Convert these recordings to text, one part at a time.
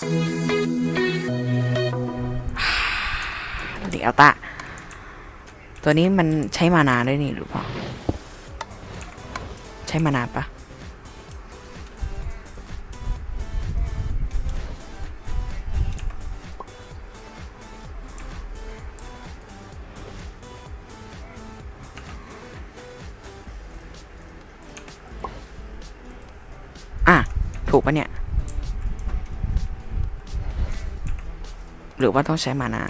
เดี๋ยวตะตัวนี้มันใช้มานานด้วยนี่หรือเปล่า ใช้มานานปะอะถูกปะเนี่ย หรือว่าต้องใช้มานา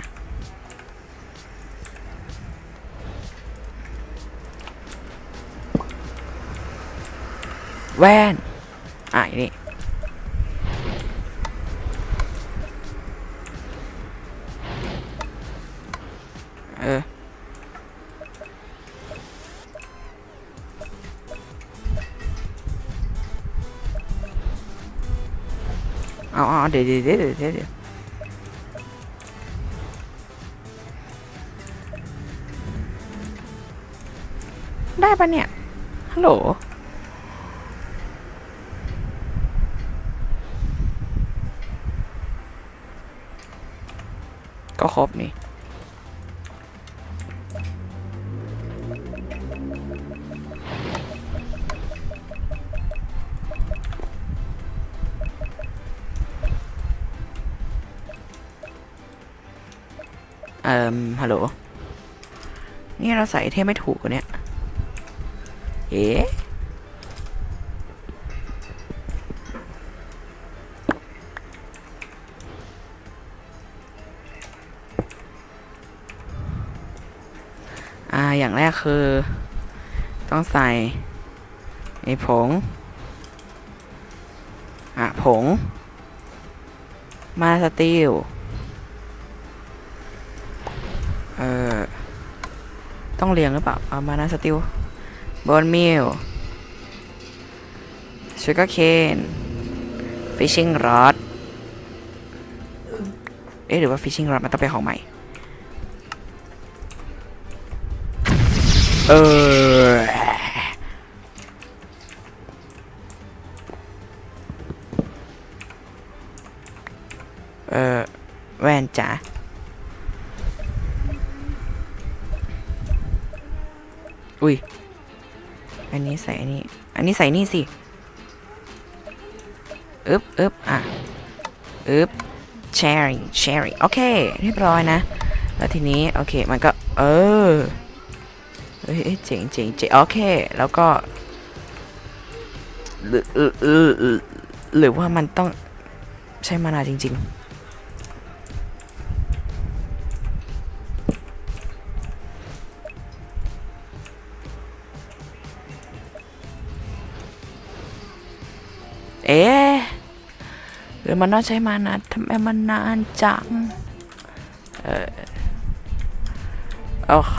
แว่ ได้ปะเนี่ย ฮัลโหล ก็ครบนี่เอ่อฮัลโหล นี่เราใส่เทไม่ถูกเนี่ย เอ๊ะอ่า อย่างแรกคือ ต้องใส่ไอ้ผง อะ ผง มาสติลเอ่อ ต้องเรียงหรือเปล่า เอามานาสติล บอนมิลชูการ์เคนฟิชชิงรอดเอ๊ะหรือว่าฟิชชิงรอดมันต้องไปของใหม่ เออ ใส่นี่สิอึบอึบอะอึบ sharing sharing โอเค เรียบร้อยนะ แล้วทีนี้ โอเค มันก็ เออเฮ้ยเจ๋งเจ๋งเจ๋งโอเค แล้วก็หรือหรือหรือหรือหรือว่ามันต้องใช้มานาจริง ๆ เอ๊ะหรือมันต้องใช้มานาทำไมมันนานจัง เออโอเค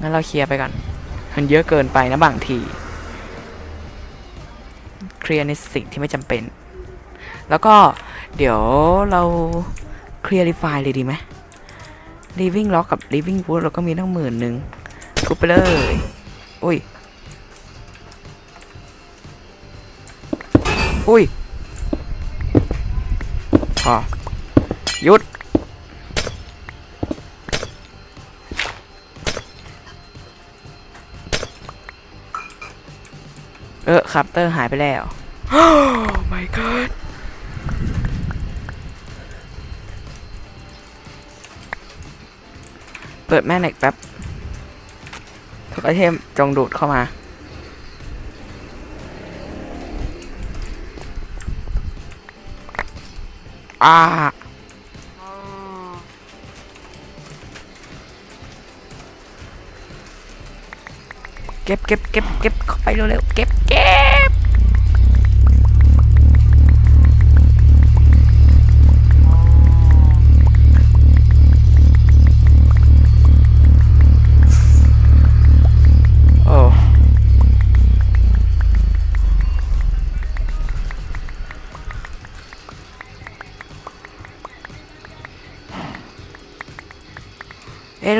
งั้นเราเคลียร์ไปก่อน มันเยอะเกินไปนะบางที เคลียร์ในสิ่งที่ไม่จำเป็น แล้วก็เดี๋ยวเราเคลียร์รีไฟเลยดีไหม living lock กับ living wood เราก็มีตั้งหมื่นหนึ่งทุบไปเลย อุ้ย อุ้ยพอหยุด เออคัปเตอร์หายไปแล้ว oh my god เปิดแม่เหล็กแป๊บทุกไอเทมจงดูดเข้ามา อ่าเก็บเก็บเก็บเก็บเข้าไปเร็วๆเก็บเก็บ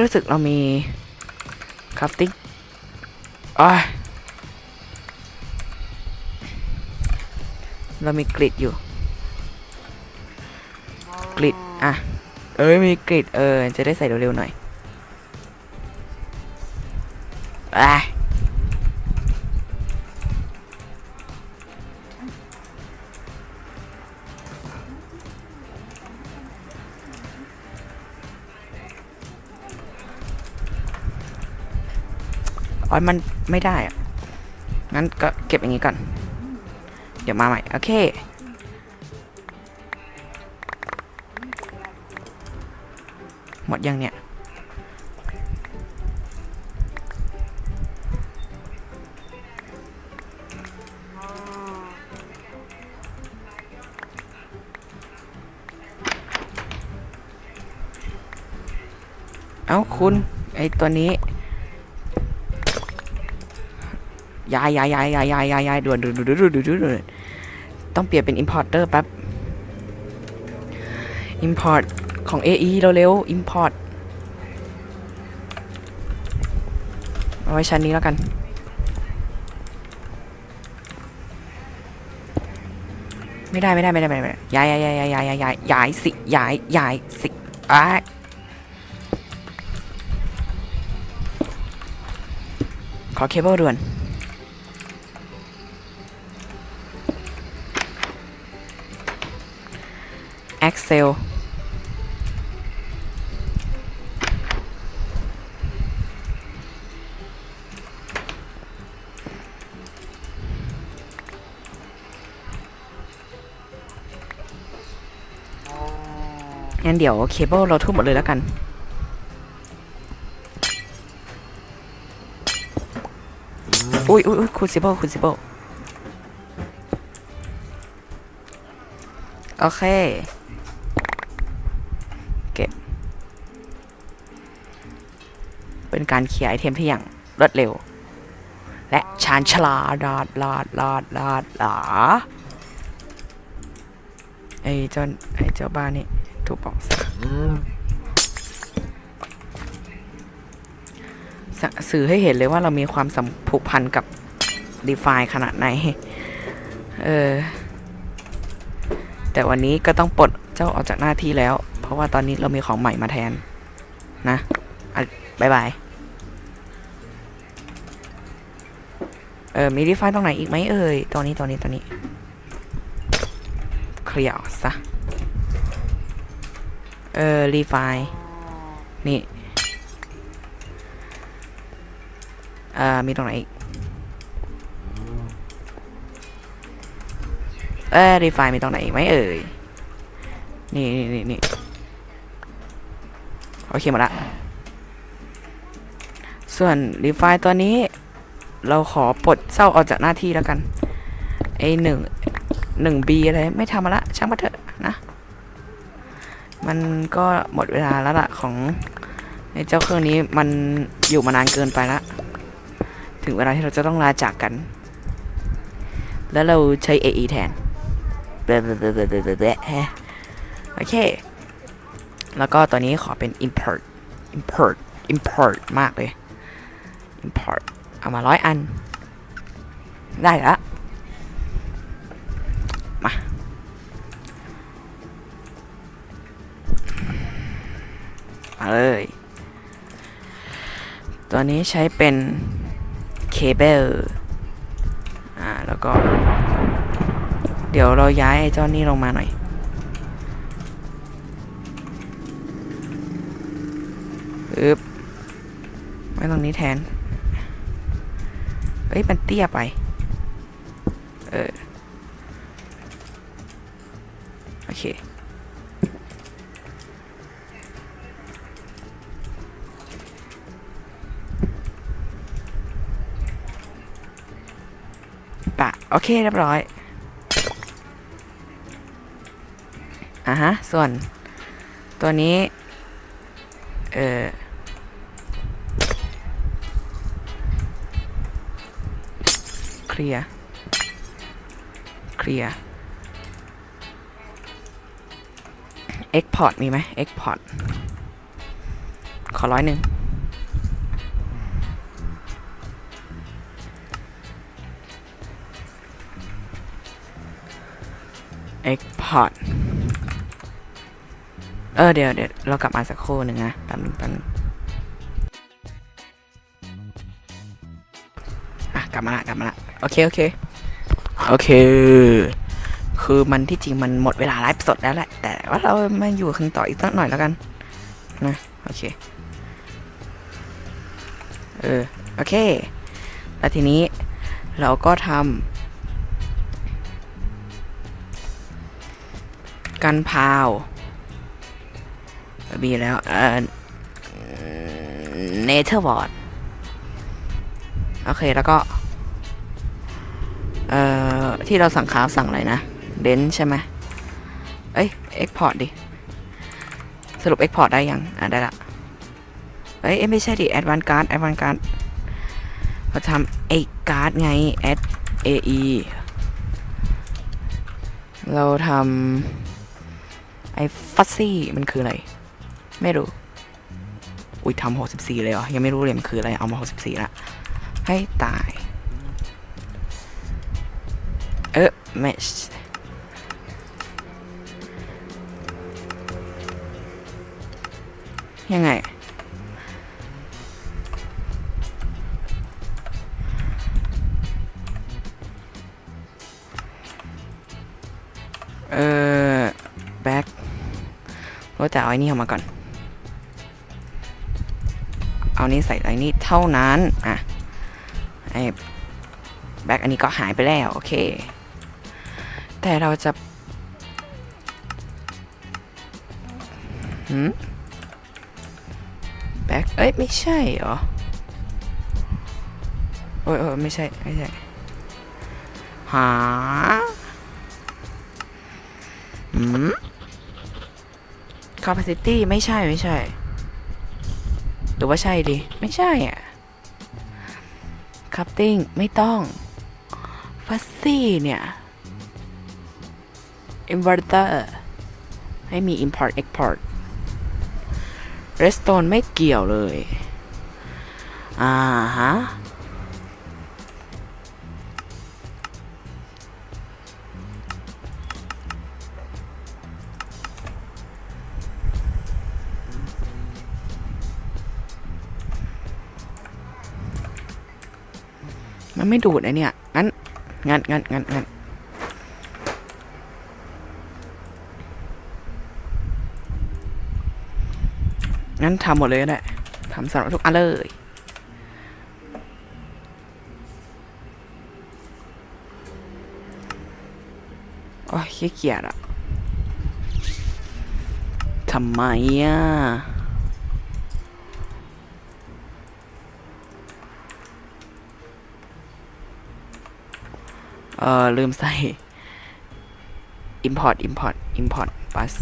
รู้สึกเรามีคราฟติ้งอ้เรามีกริดอยู่ กริดอะ เอ้ยมีกริดเออ จะได้ใส่เร็วๆหน่อยไป อ๋อมันไม่ได้อะงั้นก็เก็บอย่างนี้ก่อน เดี๋ยวมาใหม่ โอเค หมดยังเนี่ย เอ้าคุณ ไอตัวนี้ ย้ายย้ายย้ายย้ายย้ายย้ายย้ายด่วนด่วนด่วนด่วนด่วนด่วนด่วนต้องเปลี่ยนเป็น importer แป๊บ import ของ AE เร็วๆ import เอาไว้ชั้นนี้แล้วกัน ไม่ได้ไม่ได้ไม่ได้ไม่ได้ย้ายย้ายย้ายย้ายย้ายย้ายย้ายสิย้ายย้ายสิอ้าขอเคเบิลด่วน งั้นเดี๋ยวเคเบิลเราทุบหมดเลยแล้วกันอุ้ยอุ้ยอุ้ยคูซิเบิลคูซิเบิลโอเค การเคลียร์ไอเทมที่อย่างรวดเร็ว และชาญฉลาดลาดลาดลาดลาดหลาไอเจ้าไอเจ้าบ้านนี่ถูกบอกซะสะสื่อให้เห็นเลยว่าเรามีความสัมผูกพันกับ d e f i ขนาดไหน เออ แต่วันนี้ก็ต้องปลดเจ้าออกจากหน้าที่แล้ว เพราะว่าตอนนี้เรามีของใหม่มาแทน นะอะบายบาย เออมี d e f i ตรงไหนอีกไหมเอ่ยตัวนี้ตัวนี้ตัวนี้เคลียร์ซะเออรีไฟนี่เอ่อมีตรงไหนอีกเออรีไฟมีตรงไหนอีกไหมเอ่ยนี่นี่นี่นี่โอเคหมดละส่วนรีไฟตัวนี้ เราขอปลดเศร้าออกจากหน้าที่แล้วกันไอหนึ่งหนึ่งบีอะไรไม่ทำละช่างมาเถอะนะ มันก็หมดเวลาแล้วล่ะของไอเจ้าเครื่องนี้มันอยู่มานานเกินไปละถึงเวลาที่เราจะต้องลาจากกัน แล้วเราใช้ AE แทนเบลเบเบลเบเบบเบแฮะโอเค แล้วก็ตัวนี้ขอเป็น import import import มากเลย import เอามาร้อยอัน ได้ละมามาเลย ตัวนี้ใช้เป็นเคเบิลอ่า แล้วก็ เดี๋ยวเราย้ายไอ้เจ้านี่ลงมาหน่อยอึบไว้ตรงนี้แทน เอ้ย มันเตี้ยไป เออ โอเค ปะ โอเคเรียบร้อย อะฮะ ส่วนตัวนี้ เออ ลียร์เคลียร์ export มีไหม export ขอร้อยหนึ่ง export เออเดี๋ยวเดี๋ยวเรากลับมาสักครู่หนึ่งนะแป๊บนึงแป๊บนึงอะ กลับมาละกลับมาละ โอเค โอเค โอเค คือมันที่จริงมันหมดเวลาไลฟ์สดแล้วแหละ แต่ว่าเรามาอยู่กันต่ออีกสักหน่อยแล้วกัน นะ โอเค เออ โอเค แล้วทีนี้เราก็ทำกันพาวมีแล้ว เอ่อเนเธอร์บอร์ด โอเค แล้วก็ เอ่อ ที่เราสั่งค้าสั่งอะไรนะเดนใช่ไหมเอ้ยเอ็กพอร์ตดิ สรุปเอ็กพอร์ตได้ยัง อะ ได้ละ เอ้ยเอไม่ใช่ดิแอดวานการ์ดแอดวานการ์ดเราทำเอ็กการ์ดไงแอด AE เราทำไอ้ฟัซซี่มันคืออะไร ไม่รู้ อุ้ยทำหกสิบสี่เลยเหรอ ยังไม่รู้เลยมันคืออะไร เอามาหกสิบสี่ละ ให้ตาย ไม่ยังไง เออแบ็คว่าแต่เอาไอ้นี่ออกมาก่อน เอานี้ใส่ไอ้นี่เท่านั้น อะ ไอ้แบ็คอันนี้ก็หายไปแล้ว โอเค แต่เราจะหืมแบ็คเอ้ย ไม่ใช่เหรอ โอ้ยโอ้ยไม่ใช่ ไม่ใช่ หาหืม capacity ไม่ใช่ ไม่ใช่ หรือว่าใช่ดิ ไม่ใช่อะ cutting ไม่ต้อง fussy เนี่ย inverter ให้มี import export redstone ไม่เกี่ยวเลย อ่าฮะ มันไม่ดูดไอเนี่ย งั้น งั้นงั้นงั้นงั้น งั้นทำหมดเลยก็ได้ทำสำหรับทุกอันเลยโอ้ยขี้เกียจอะทำไมอะเออลืมใส่ import import import bus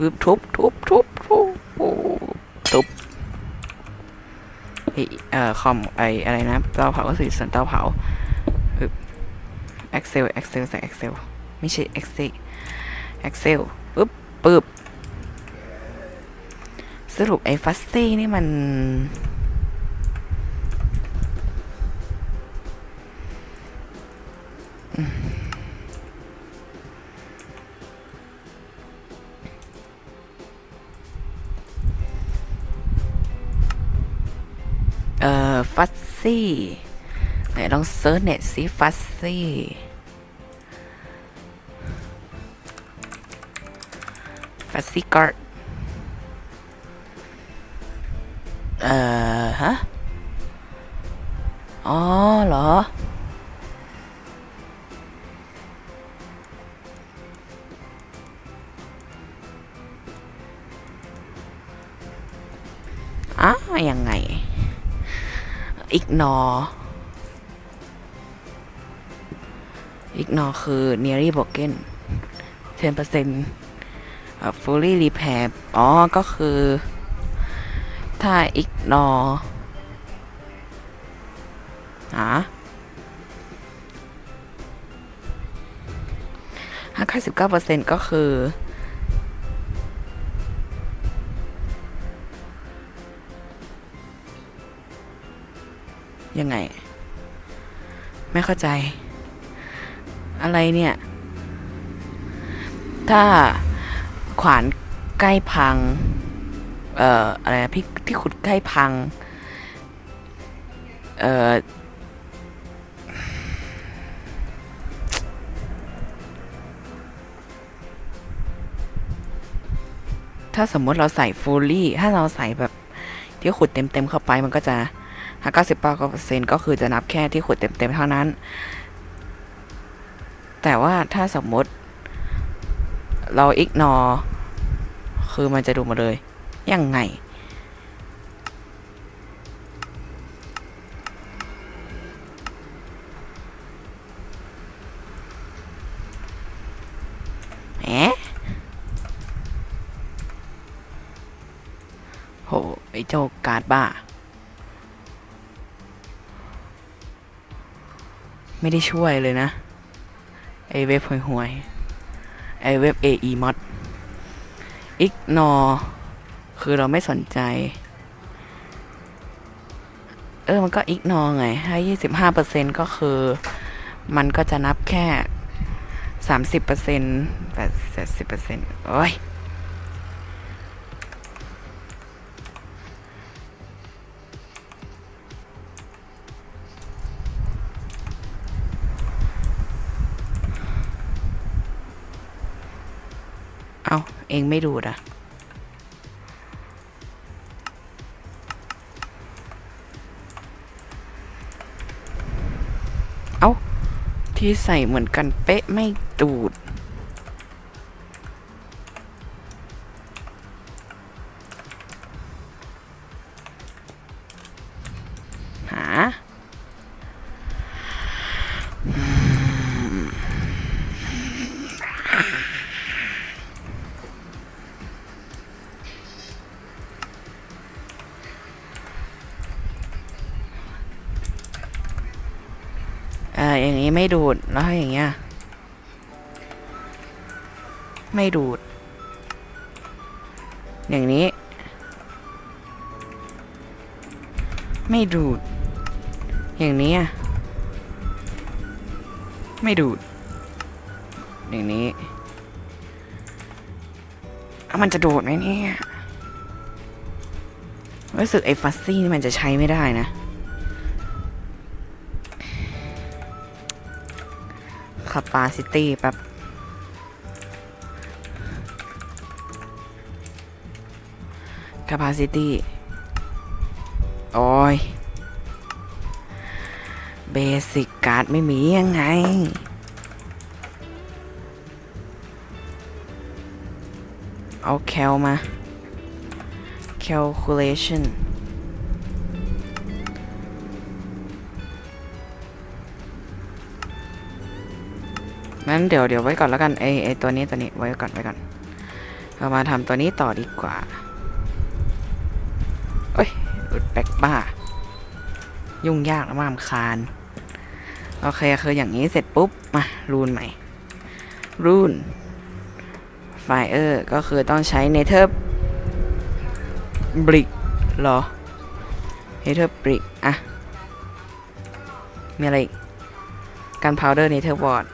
ปึ๊บทุบทุบทุบทุบทุบไอเอ่อคอมไออะไรนะเตาเผาก็สื่อส่วนเตาเผาปึ๊บ Excel Excel ใส่ Excel ไม่ใช่ Excel Excel ปึ๊บปึ๊บสรุปไอ้ฟัสซี่นี่มัน เซิร์ชเน็ตซิฟัสซี่ฟัสซี่การ์ดเอ่อ ฮะ อ๋อเหรออะยังไง อีกนอ ignore ignore คือ nearly broken 10%อะ fully repair อ๋อ ก็คือ ถ้า ignore หาห้าค่สิบเก้าเปอร์เซ็นต์ก็คือ ยังไง ไม่เข้าใจ อะไรเนี่ย ถ้าขวานใกล้พัง เอ่อ อะไรพี่ที่ขุดใกล้พัง เอ่อ ถ้าสมมติเราใส่ฟูลี่ ถ้าเราใส่แบบที่ขุดเต็มๆเข้าไปมันก็จะห้าเก้าสิบเปอร์เซ็นก็คือจะนับแค่ที่ขุดเต็มๆเท่านั้น แต่ว่าถ้าสมมติเราอิกนอคือมันจะดูมาเลย ยังไง แหมโห ไอ้เจ้าการ์ดบ้า ไม่ได้ช่วยเลยนะ ไอเว็บห่วยๆไอเว็บ AE mod ignore คือเราไม่สนใจ เออ มันก็ ignore ไงให้ยี่สิบห้าเปอร์เซ็นก็คือ มันก็จะนับแค่สามสิบเปอร์เซ็นต์แปดสิบเปอร์เซ็นต์โอ้ย เองไม่ดูดอะเอาที่ใส่เหมือนกันเป๊ะไม่ดูด นี้ไม่ดูด แล้วอย่างเงี้ย ไม่ดูด อย่างนี้ ไม่ดูด อย่างนี้ไม่ดูด อย่างนี้ มันจะดูดไหมเนี่ย รู้สึกไอ้ฟัซซี่นี่มันจะใช้ไม่ได้นะ capacity แบบ capacity โอ้ยเบสิกการ์ดไม่มียังไง เอาแคลมา calculation งั้นเดี๋ยวเดี๋ยวไว้ก่อนแล้วกันไอไอตัวนี้ตัวนี้ไว้ก่อนไว้ก่อนเรามาทำตัวนี้ต่อดีกว่าเอ้ยหลุดแบกบ้า ยุ่งยากและมากคานโอเคคืออย่างนี้เสร็จปุ๊บ มารูนใหม่ รูนไฟเออร์ก็คือต้องใช้เนเธอร์บริกหรอเนเธอร์บริกอะมีอะไรอีกกันพาวเดอร์เนเธอร์วอร์ด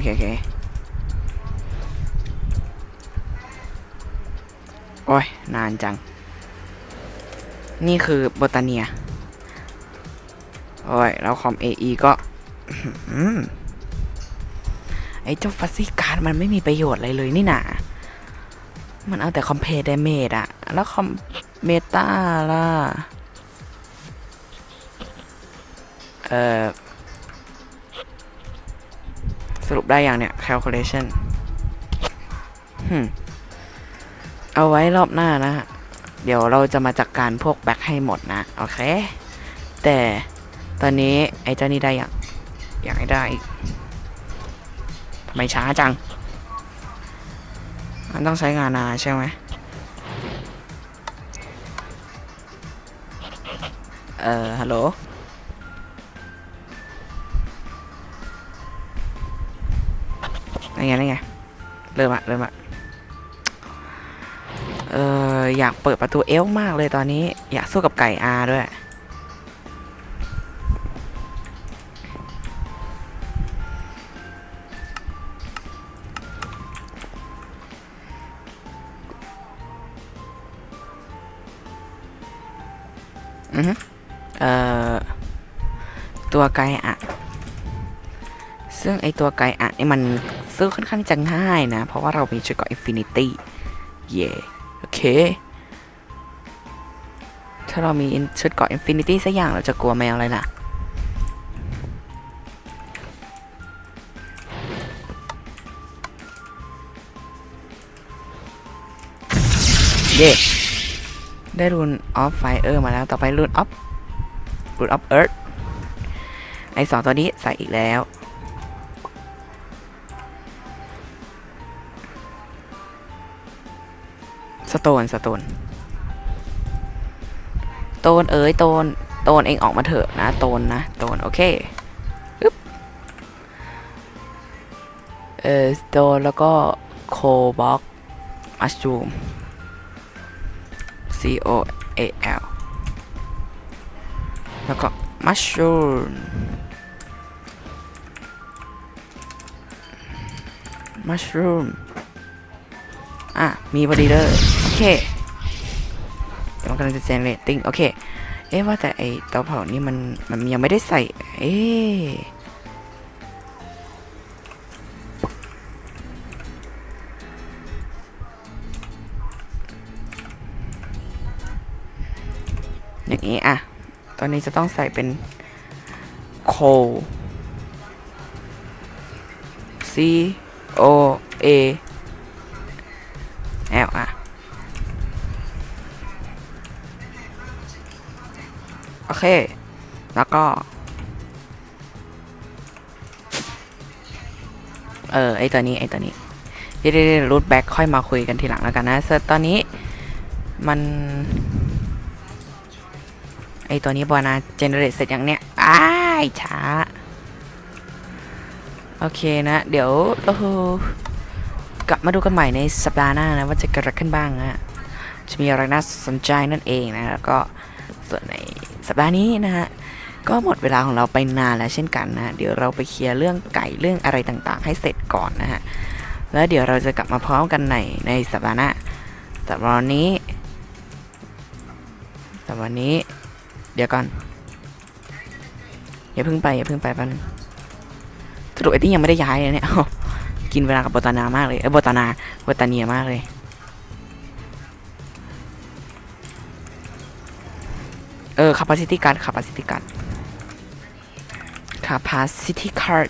อเคโอเคโอ้ย นานจัง นี่คือบตาเนีย โอ้ย แล้วคอม AE ก็อื้อหือไอ้เจ้าฟัซซี่การ์ดมันไม่มีประโยชน์อะไรเลยนี่นามันเอาแต่คอมเพลดเมดอะแล้วคอมเมตาล่ะ เอ่อ สรุปได้อย่างเนี้ย calculation เอาไว้รอบหน้านะฮะ เดี๋ยวเราจะมาจัดกการพวกแบ็คให้หมดนะ โอเค แต่ตอนนี้ไอ้เจ้านี่ได้อย่างอยากให้ได้อีกทำไมช้าจัง มันต้องใช้งานนาใช่ไหมเอ่อฮัลโหล อะไรไงไรไง เริ่มอะเริ่มอะเอออยากเปิดประตูเอลมากเลยตอนนี้ อยากสู้กับไก่อาด้วยอือฮึเอ่อ ตัวไกอะ ซึ่งไอตัวไกอะนี่มัน ซื้อค่อนข้างจะง่ายนะ เพราะว่าเรามีชุดเกาะอินฟินิตี้เย่โอเค ถ้าเรามีชุดเกาะอินฟินิตี้สักอย่างเราจะกลัวแมวเลยนะเย่ได้รูนออฟไฟเออร์มาแล้ว ต่อไปรูนออฟรูนออฟเอิร์ธไอสองตัวนี้ใส่อีกแล้ว สโตนสโตนโตนเอ๋ยโตนโตนเองออกมาเถอะนะโตนนะโตนโอเคอึ๊บเออสโตนแล้วก็โคบ็อกมัชรูม C O A L แล้วก็มัชรูมมัชรูมอะ มีพอดีเลย เคเดี๋ยวมันกำลังจะ generating โอเค เอ๊ะว่าแต่ไอเตาเผานี่มันมันยังไม่ได้ใส่ เอ๊ะอย่างนี้อะ ตอนนี้จะต้องใส่เป็น coal C O A โอเค แล้วก็ เออ ไอตัวนี้ ไอตัวนี้เดี๋ยวรูทแบ็คค่อยมาคุยกันทีหลังแล้วกันนะตอนนี้มัน ไอตัวนี้บอนาเจเนเรตเสร็จอย่างเนี้ยอ้ายช้า โอเคนะ เดี๋ยวเรากลับมาดูกันใหม่ในสัปดาห์หน้านะ ว่าจะเกิดอะไรขึ้นบ้างนะจะมีอะไรน่าสนใจนั่นเองนะ แล้วก็ส่วนใน สัปดาห์นี้นะฮะก็หมดเวลาของเราไปนานแล้วเช่นกันนะเดี๋ยวเราไปเคลียร์เรื่องไก่เรื่องอะไรต่างๆ ให้เสร็จก่อนนะฮะแล้วเดี๋ยวเราจะกลับมาพร้อมกันในในสัปดาห์หน้าแต่วันนี้แต่วันนี้ เดี๋ยวก่อนอย่าเพิ่งไปอย่าเพิ่งไปแป๊บนึงสรุปไอ้ที่ยังไม่ได้ย้ายเลยเนี่ยกินเวลากับโบตานามากเลยเออโบตานาโบตาเนียมากเลย เออ capacity card capacity card capacity card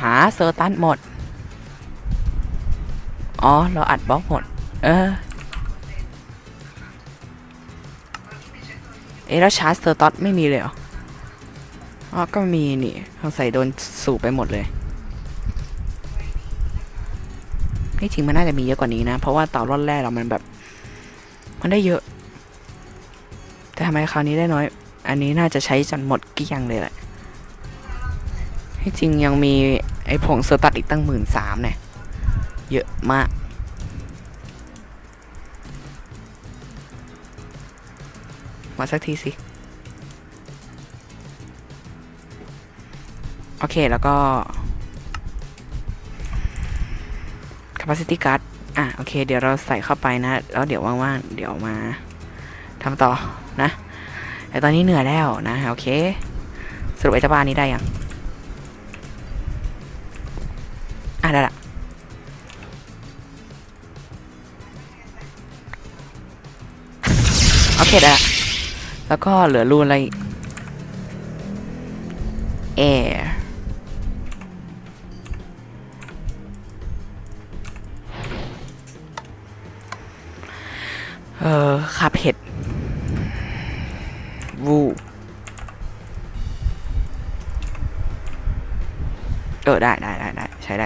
หาเซอร์ตันหมด อ๋อ เราอัดบล็อกหมด เออ เอ๊ะแล้วชาร์จเซอร์ตันไม่มีเลยเหรอ อ๋อก็มีนี่สงสัยโดนสูบไปหมดเลยที่จริงมันน่าจะมีเยอะกว่านี้นะ เพราะว่าเต่ารอดแรกเรามันแบบ มันได้เยอะ แต่ทำไมคราวนี้ได้น้อย อันนี้น่าจะใช้จนหมดเกลี้ยงเลยแหละที่จริงยังมีไอ้ผงเซอร์ตัดอีกตั้งหมื่นสามเนี่ย เยอะมากมาสักทีสิ โอเคแล้วก็ capacity card อะโอเค เดี๋ยวเราใส่เข้าไปนะ แล้วเดี๋ยวว่างๆ เดี๋ยวมาทำต่อนะ แต่ตอนนี้เหนื่อยแล้วนะ โอเค สรุปไอ้เจ้าบ้านนี้ได้ยัง อะ ได้ละโอเคได้ละแล้วก็เหลือรูนอะไร air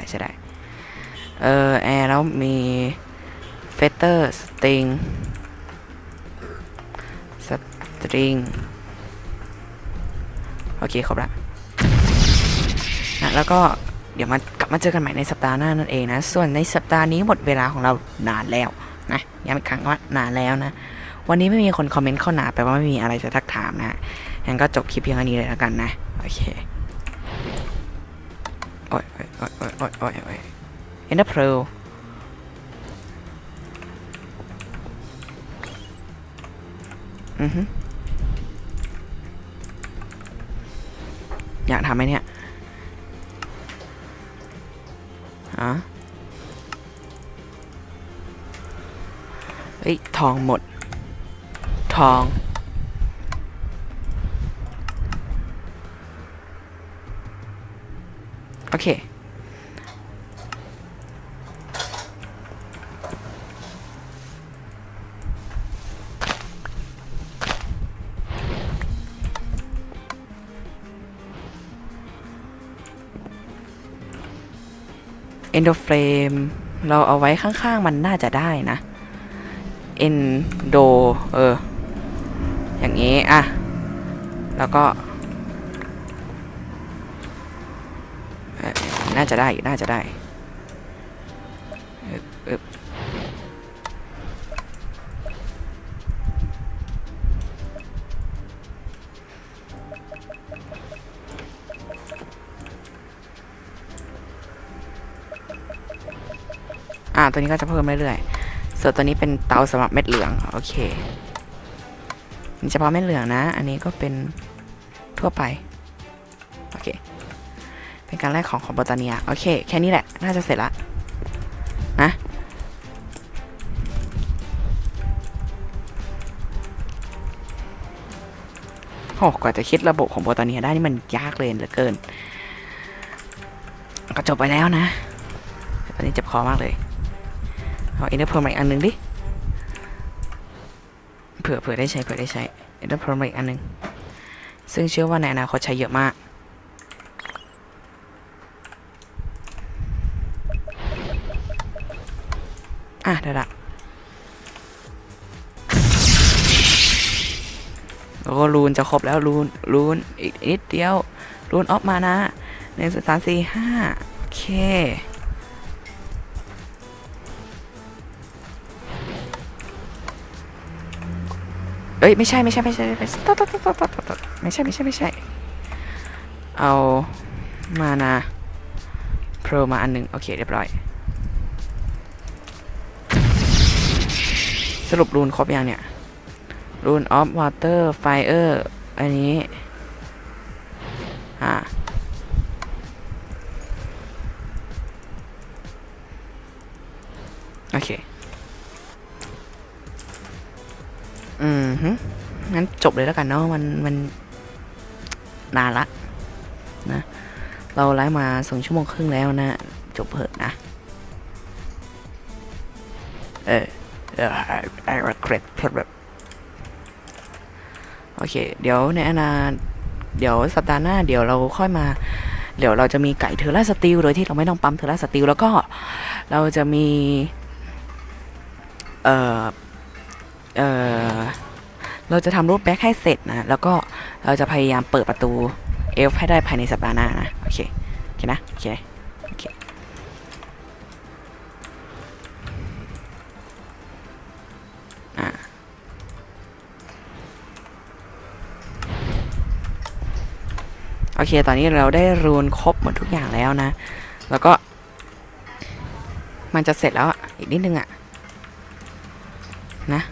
ใช้ได้ใช้ได้เออแอร์แล้วมีเฟเตอร์สตริงสตริงโอเคครบละนะแล้วก็เดี๋ยวมากลับมาเจอกันใหม่ในสัปดาห์หน้านั่นเองนะ ส่วนในสัปดาห์นี้หมดเวลาของเรานานแล้วนะย้ำอีกครั้งว่านานแล้วนะ วันนี้ไม่มีคนคอมเมนต์เข้าหนาแปลว่าไม่มีอะไรจะทักถามนะงั้นก็จบคลิปเพียงเท่านี้เลยแล้วกันนะ โอเค โอ้ยโอ้ยโอ้ยโอ้ยโอ้ยโอ้ยโอ้ยเอ็นเดอร์เพลอือฮึอยากทำไหมเนี่ยฮะเฮ้ย ทองหมด ทอง โอเคเอนโดเฟรมเราเอาไว้ข้างๆ มันน่าจะได้นะเอนโดเออ อย่างนี้ อะ แล้วก็เอ่อน่าจะได้น่าจะได้เอบเอบอ่า ตัวนี้ก็จะเพิ่มเรื่อยๆ ส่วนตัวนี้เป็นเตาสำหรับเม็ดเหลือง โอเคเฉพาะเม็ดเหลืองนะ อันนี้ก็เป็นทั่วไป โอเค เป็นการแรกของของโบตาเนียโอเค แค่นี้แหละ น่าจะเสร็จละนะโอ้กว่าจะคิดระบบของโบตาเนียได้นี่มันยากเลยเหลือเกิน ก็จบไปแล้วนะตอนนี้เจ็บคอมากเลย เอาเอ็นเดอร์เพลมาอีกอันหนึ่งดิ เผื่อเผื่อได้ใช้เผื่อได้ใช้เอ็นเดอร์เพลมาอีกอันหนึ่งซึ่งเชื่อว่าในอนาคตใช้เยอะมาก อะได้ละแล้วก็รูนจะครบแล้วรูนรูนอีกนิดเดียวรูนออฟมานะหนึ่งสองสามสี่ห้าโอเคเอ้ยไม่ใช่ไม่ใช่ไม่ใช่ไม่ใช่ตตตตตตไม่ใช่ไม่ใช่ไม่ใช่ เอามานะโปรมาอันหนึ่งโอเคเรียบร้อย รุปรูนครบยังเนี่ยรูนออฟวอเตอร์ไฟเออร์อันนี้อ่าโอเค อืมฮึงั้นจบเลยแล้วกันเนาะมันมันนานละนะ เราไลฟ์มาสองชั่วโมงครึ่งแล้วนะ จบเถอะนะ เออ เออไอ้เกรดเพแบบโอเค เดี๋ยวในอนาเดี๋ยวสัปดาห์หน้าเดี๋ยวเราค่อยมา เดี๋ยวเราจะมีไก่เทอร่าสติลโดยที่เราไม่ต้องปั๊มเทอร่าสติลแล้วก็เราจะมี เอ่อ เอ่อ เราจะทำรูปแบ็คให้เสร็จนะ แล้วก็เราจะพยายามเปิดประตูเอลฟ์ให้ได้ภายในสัปดาห์หน้านะ โอเค โอเคนะ โอเค โอเค โอเค ตอนนี้เราได้รูนครบหมดทุกอย่างแล้วนะ แล้วก็ มันจะเสร็จแล้วอีกนิดนึงอะนะ